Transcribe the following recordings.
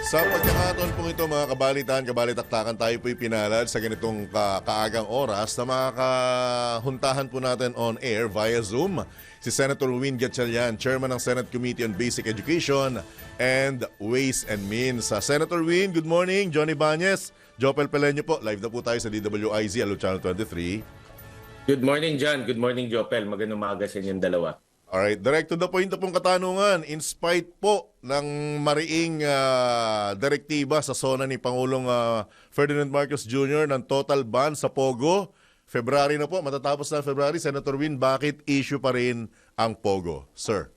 Sa pagkakataon pong ito mga kabalitan, kabalitaktakan tayo po'y pinalad sa ganitong ka kaagang oras na makakahuntahan po natin on air via Zoom si Senator Win Gatchalian, Chairman ng Senate Committee on Basic Education and Ways and Means. Sa Senator Win, good morning. Johnny Banyes, Jopel Pelenyo po. Live na po tayo sa DWIZ, Alo Channel 23. Good morning, John. Good morning, Jopel. Magandang umaga sa inyong dalawa. Alright, direct to the point na pong katanungan. In spite po ng mariing ah, direktiba sa zona ni Pangulong ah, Ferdinand Marcos Jr. ng total ban sa Pogo, February na po, matatapos na February, Senator Win, bakit issue pa rin ang Pogo? Sir.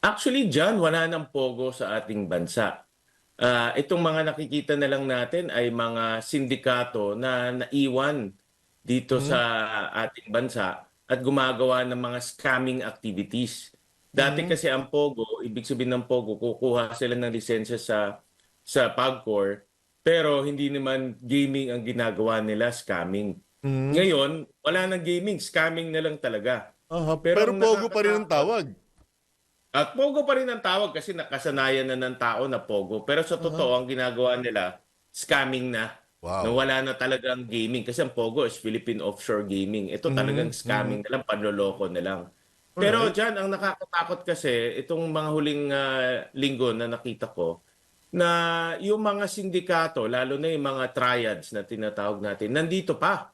Actually, John, wala nang pogo sa ating bansa. Ah, itong mga nakikita na lang natin ay mga sindikato na naiwan dito sa ating bansa at gumagawa ng mga scamming activities. Dati kasi ang pogo, ibig sabihin ng pogo, kukuha sila ng lisensya sa sa PAGCOR, pero hindi naman gaming ang ginagawa nila, scamming. Ngayon, wala nang gaming, scamming na lang talaga. Aha, Pero pero, ang Pogo pa rin ang tawag. At Pogo pa rin ang tawag kasi nakasanayan na ng tao na Pogo. Pero sa totoo, ang ginagawa nila, scamming na. Wow. Na wala na talagang gaming. Kasi ang Pogo is Philippine Offshore Gaming. Ito talagang scamming na lang, panloloko na lang. Pero Alright. dyan, ang nakakatakot kasi, itong mga huling ah, linggo na nakita ko, na yung mga sindikato, lalo na yung mga triads na tinatawag natin, nandito pa.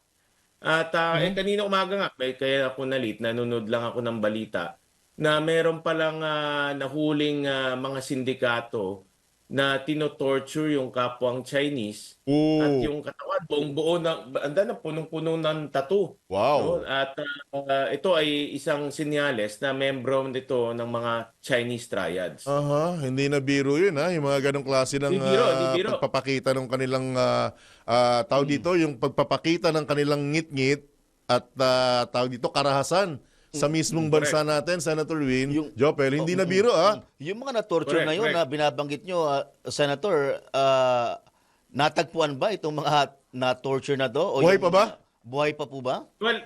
At ah, eh, kanina umaga nga, kaya ako nalit, nanonood lang ako ng balita, na meron palang ah, nahuling ah, mga sindikato na tinotorture yung kapwang Chinese Oo. at yung katawan buong buo na anda na punong-puno ng tattoo. Wow. No? At ah, ito ay isang senyales na membro nito ng mga Chinese triads. Aha, hindi na biro yun ha, yung mga ganong klase ng Di biro, di ah, biro. pagpapakita ng kanilang ah, ah, tawag dito, yung pagpapakita ng kanilang ngit-ngit at ah, tawag dito karahasan sa mismong bansa natin, Senator Win, Yung- Jopel, hindi Oh, na biro ah. Yung mga na-torture Correct, na yun correct. na binabanggit nyo, ah, Senator, ah, natagpuan ba itong mga na-torture na to? O Buhay yung pa ba? mga- Buhay pa po ba? Well,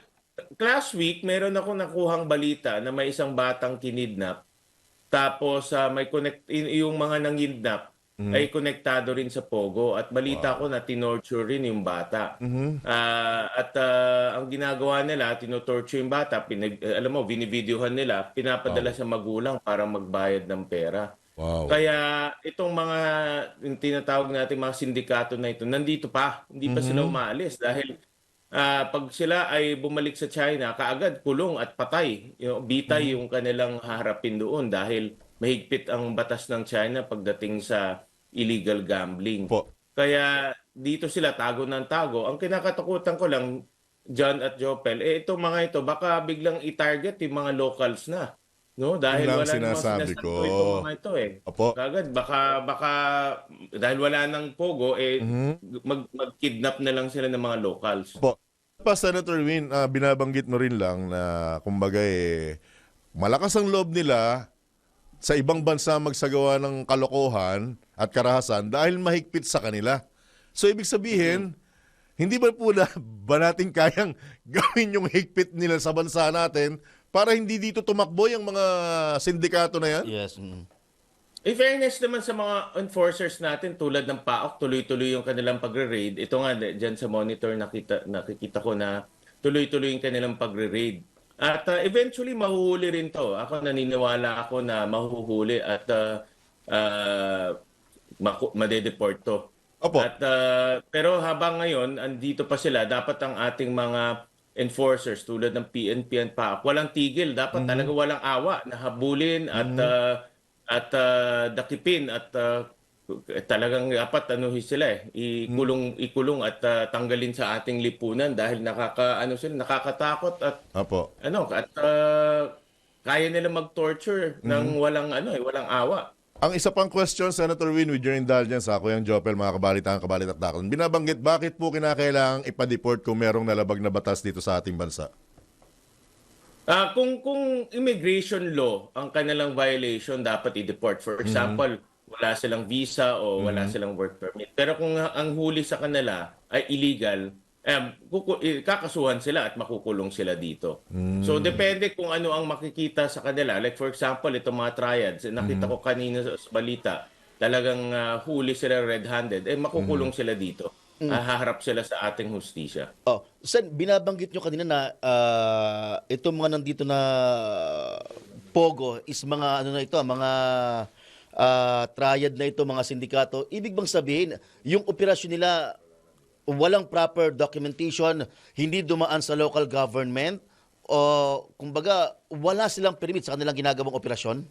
last week meron ako nakuhang balita na may isang batang kinidnap. Tapos ah, may connect y- yung mga nangidnap ay konektado rin sa Pogo at balita ko na tinorture rin yung bata. Ah, at ah, ang ginagawa nila, tinorture yung bata, pinag, alam mo, binivideohan nila, pinapadala sa magulang para magbayad ng pera. Wow. Kaya itong mga yung tinatawag natin mga sindikato na ito, nandito pa. Hindi pa sila umaalis dahil ah, pag sila ay bumalik sa China, kaagad kulong at patay. Yung, bitay yung kanilang haharapin doon dahil mahigpit ang batas ng China pagdating sa illegal gambling. Po. Kaya dito sila tago ng tago. Ang kinakatakutan ko lang, John at Jopel, eh itong mga ito, baka biglang i-target yung mga locals na. No? Dahil wala namang sinasabi ko. itong mga ito eh. Opo. Kagad baka baka dahil wala nang pogo eh mag mag-kidnap na lang sila ng mga locals. Po. Pa, Senator Win, ah, binabanggit mo rin lang na kumbaga eh, malakas ang loob nila sa ibang bansa magsagawa ng kalokohan at karahasan dahil mahigpit sa kanila. So ibig sabihin, hindi ba po na ba natin kayang gawin yung higpit nila sa bansa natin para hindi dito tumakbo yung mga sindikato na yan? Yes. mm. In fairness naman sa mga enforcers natin tulad ng PAOK, tuloy-tuloy yung kanilang pagre-raid. Ito nga diyan sa monitor nakita nakikita ko na tuloy-tuloy yung kanilang pagre-raid. At uh, eventually mahuhuli rin 'to. Ako naniniwala ako na mahuhuli at uh, uh, maku- madedeport 'to. Opo. At uh, pero habang ngayon andito pa sila, dapat ang ating mga enforcers tulad ng PNP and PAOK, walang tigil, dapat talaga walang awa na habulin at uh, at uh, dakipin at uh, talagang dapat ano sila eh ikulong ikulong at uh, tanggalin sa ating lipunan dahil nakaka ano sila nakakatakot at Opo. ano at uh, kaya nila mag-torture ng walang ano eh walang awa. Ang isa pang question, Senator Win, with your indulgence, ako yung Jopel, mga kabalitaan, kabalitaktakan. Binabanggit, bakit po kinakailangang ipa-deport kung merong nalabag na batas dito sa ating bansa? Ah, kung kung immigration law ang kanilang violation dapat i-deport. For example, wala silang visa o wala silang work permit. Pero kung ang huli sa kanila ay illegal, eh, kuku- eh, kakasuhan sila at makukulong sila dito. So depende kung ano ang makikita sa kanila. Like for example, itong mga triads, eh, nakita ko kanina sa, sa balita talagang ah, huli sila red-handed, eh makukulong sila dito. Ah, haharap sila sa ating hustisya. Oh, Sen, binabanggit nyo kanina na ah, itong mga nandito na Pogo is mga ano na ito, mga ah, triad na ito, mga sindikato. Ibig bang sabihin, yung operasyon nila walang proper documentation, hindi dumaan sa local government, o kumbaga wala silang permit sa kanilang ginagawang operasyon?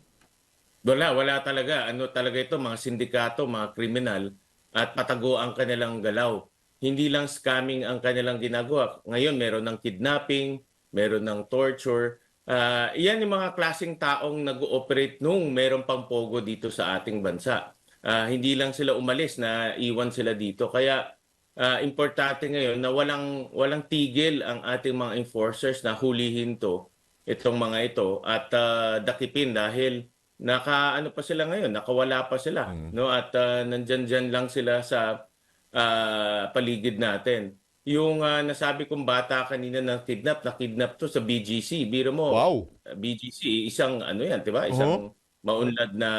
Wala, wala talaga. Ano talaga ito, mga sindikato, mga kriminal, at patago ang kanilang galaw. Hindi lang scamming ang kanilang ginagawa. Ngayon, meron ng kidnapping, meron ng torture. Ah, iyan yung mga klaseng taong nag-ooperate nung meron pang pogo dito sa ating bansa. Ah, hindi lang sila umalis na iwan sila dito. Kaya ah, importante ngayon na walang walang tigil ang ating mga enforcers na hulihin to itong mga ito at ah, dakipin dahil naka ano pa sila ngayon nakawala pa sila no? At uh, nandyan dyan lang sila sa ah, paligid natin. Yung ah, nasabi kong bata kanina na kidnap na kidnap to sa BGC biro mo Wow. uh, BGC isang ano yan 'di ba? Isang maunlad na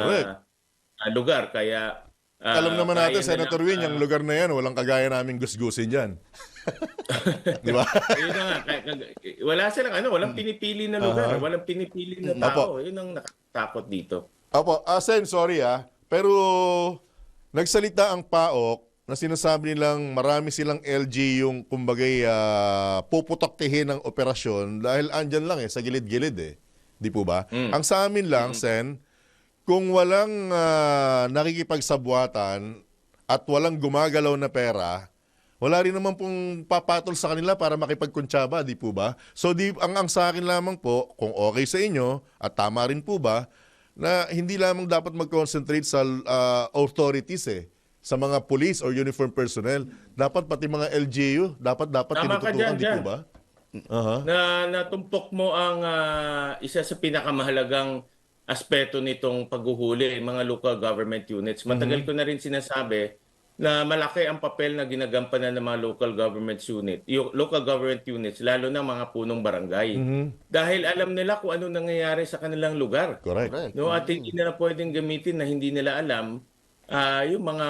ah, lugar. Kaya ah, Alam naman natin, na Senator Win, ah, yung lugar na yan, walang kagaya naming gusgusin dyan. Di ba? Na nga, wala silang ano, walang pinipili na lugar, Aha. walang pinipili na Apo. tao. Yun ang nakatakot dito. Opo, ah, Sen, sorry ah. Pero nagsalita ang PAOK na sinasabi nilang marami silang LG yung kumbagay uh, puputaktihin ng operasyon dahil andyan lang eh, sa gilid-gilid eh. Di po ba? Ang sa amin lang, Sen, kung walang ah, nakikipagsabuatan at walang gumagalaw na pera, wala rin naman pong papatol sa kanila para makipagkuntsaba, di po ba? So di ang ang sa akin lamang po, kung okay sa inyo at tama rin po ba na hindi lamang dapat mag-concentrate sa ah, authorities eh sa mga police or uniform personnel. Dapat pati mga LGU, dapat dapat Tama ka tinututukan, dyan, di po ba? Aha. Na natumpok mo ang ah, isa sa pinakamahalagang aspeto nitong paghuhuli, mga local government units. Matagal ko na rin sinasabi na malaki ang papel na ginagampanan ng mga local government unit, yung local government units, lalo na mga punong barangay. Dahil alam nila kung ano nangyayari sa kanilang lugar. Correct. Correct. No, at hindi nila pwedeng gamitin na hindi nila alam ah, yung mga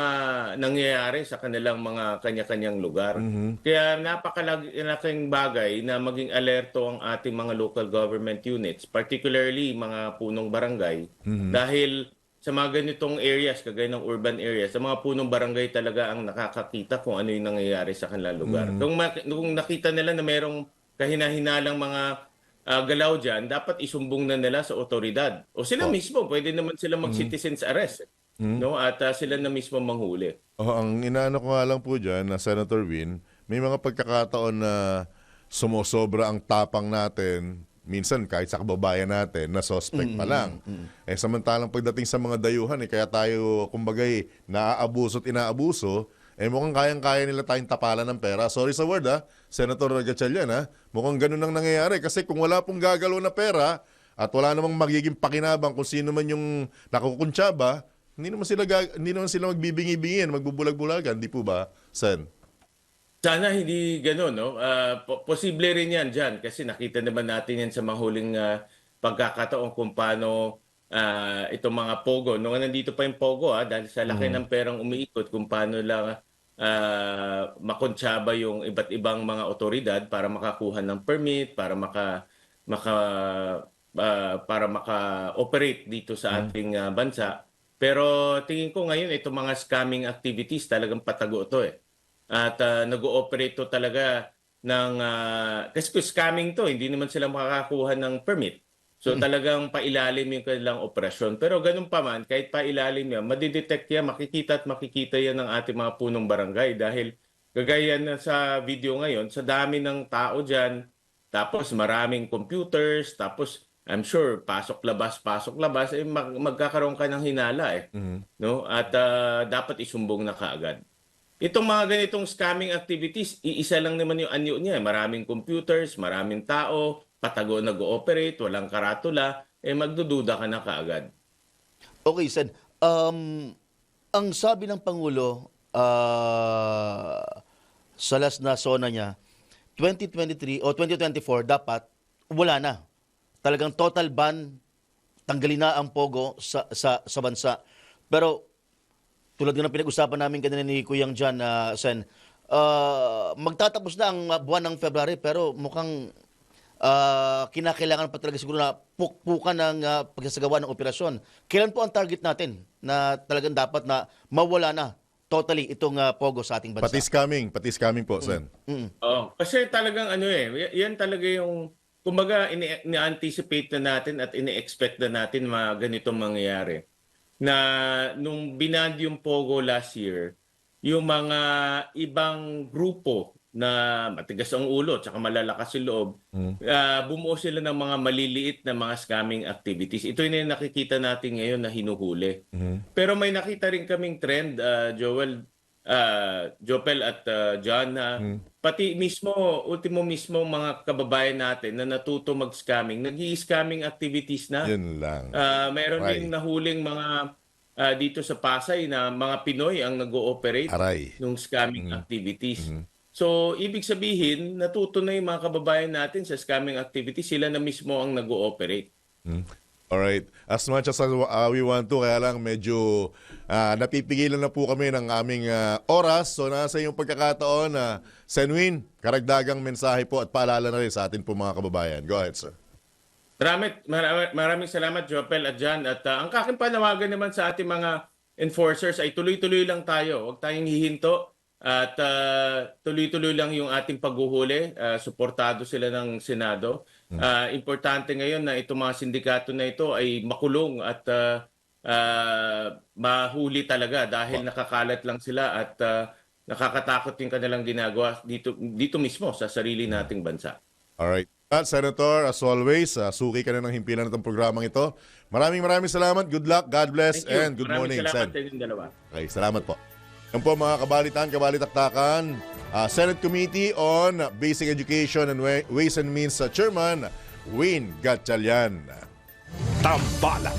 nangyayari sa kanilang mga kanya-kanyang lugar. Kaya napakalaking bagay na maging alerto ang ating mga local government units, particularly mga punong barangay, dahil sa mga ganitong areas, kagaya ng urban areas, sa mga punong barangay talaga ang nakakakita kung ano yung nangyayari sa kanilang lugar. Kung, mak- kung nakita nila na merong kahina-hinalang mga ah, galaw dyan, dapat isumbong na nila sa otoridad. O sila mismo, pwede naman sila mag-citizens arrest. Eh. No? At ah, sila na mismo manghuli. Oh, ang inaano ko nga lang po dyan na Senator Win, may mga pagkakataon na sumosobra ang tapang natin, minsan kahit sa kababayan natin, na suspect pa lang. Eh samantalang pagdating sa mga dayuhan, eh, kaya tayo, kumbagay, naaabuso at inaabuso, eh mukhang kayang-kaya nila tayong tapalan ng pera. Sorry sa word ha, Senator Gatchalian ha, mukhang ganun ang nangyayari. Kasi kung wala pong gagalaw na pera, at wala namang magiging pakinabang kung sino man yung nakukuntsaba, hindi naman sila gag- hindi naman sila magbibingi-bingin, magbubulag-bulagan, di po ba, Sen? Sana hindi gano'n, no? Ah, po- posible rin yan dyan kasi nakita naman natin yan sa mahuling ah, pagkakataon kung paano ah, itong mga Pogo, nung nandito pa yung Pogo, ah, dahil sa laki ng perang umiikot, kung paano lang ah, makontsaba yung iba't ibang mga otoridad para makakuha ng permit, para maka maka ah, para maka-operate dito sa ating ah, bansa. Pero tingin ko ngayon itong mga scamming activities talagang patago to eh. At ah, nag-ooperate to talaga ng ah, kasi kung scamming to, hindi naman sila makakakuha ng permit. So talagang pailalim yung kanilang operasyon. Pero ganun pa man, kahit pailalim yan, madidetect yan, makikita at makikita yan ng ating mga punong barangay dahil kagaya na sa video ngayon, sa dami ng tao dyan, tapos maraming computers, tapos I'm sure pasok-labas, pasok-labas, eh, mag- magkakaroon ka ng hinala eh. No? At ah, dapat isumbong na kaagad. Itong mga ganitong scamming activities, iisa lang naman yung anyo niya. eh. Maraming computers, maraming tao, patago nag-ooperate, walang karatula, eh magdududa ka na kaagad. Okay, Sen. Um, ang sabi ng Pangulo ah, sa last na sona niya, 2023 o 2024 dapat wala na. Talagang total ban, tanggalin na ang pogo sa sa, sa bansa. Pero tulad ng pinag-usapan namin kanina ni Kuyang John, ah, Sen, ah, magtatapos na ang ah, buwan ng February pero mukhang ah, kinakailangan pa talaga siguro na pukpukan ng ah, pagsasagawa ng operasyon. Kailan po ang target natin na talagang dapat na mawala na totally itong ah, Pogo sa ating bansa? Patis coming, patis coming po, Sen. Mm. Oo. Kasi talagang ano eh, y- yan talaga yung, kumbaga, ini- ini-anticipate na natin at ini-expect na natin mga ganitong mangyayari. Na nung binand yung Pogo last year, yung mga ibang grupo na matigas ang ulo at malalakas yung loob, ah, bumuo sila ng mga maliliit na mga scamming activities. Ito yung nakikita natin ngayon na hinuhuli. Pero may nakita rin kaming trend, ah, Joel, ah, Jopel at ah, John, na pati mismo, ultimo mismo mga kababayan natin na natuto mag-scamming, nag scamming activities na. Yun lang. Ah, mayroon Right. ding nahuling mga ah, dito sa Pasay na mga Pinoy ang nag-ooperate ng scamming activities. So, ibig sabihin, natuto na yung mga kababayan natin sa scamming activities, sila na mismo ang nag-ooperate. Hmm. Alright. As much as uh, we want to, kaya lang medyo ah, napipigilan na po kami ng aming ah, oras. So nasa yung pagkakataon na Senwin, karagdagang mensahe po at paalala na rin sa atin po mga kababayan. Go ahead, sir. Maraming, maraming, salamat, Jopel at Jan. At ah, ang kaking panawagan naman sa ating mga enforcers ay tuloy-tuloy lang tayo. Huwag tayong hihinto. At ah, tuloy-tuloy lang yung ating paghuhuli. Ah, suportado sila ng Senado. Ah, importante ngayon na itong mga sindikato na ito ay makulong at ah, ah, mahuli talaga dahil nakakalat lang sila at ah, nakakatakot yung kanilang ginagawa dito, dito mismo sa sarili nating bansa. Alright. At Senator, as always, ah, suki ka na ng himpilan ng programang ito. Maraming maraming salamat. Good luck, God bless, and good Maraming morning, salamat sa inyong dalawa. Okay, salamat po. Yan po mga kabalitan, kabalitaktakan, ah, Senate Committee on Basic Education and Wa- Ways and Means sa Chairman, Wayne Gatchalian. Tambala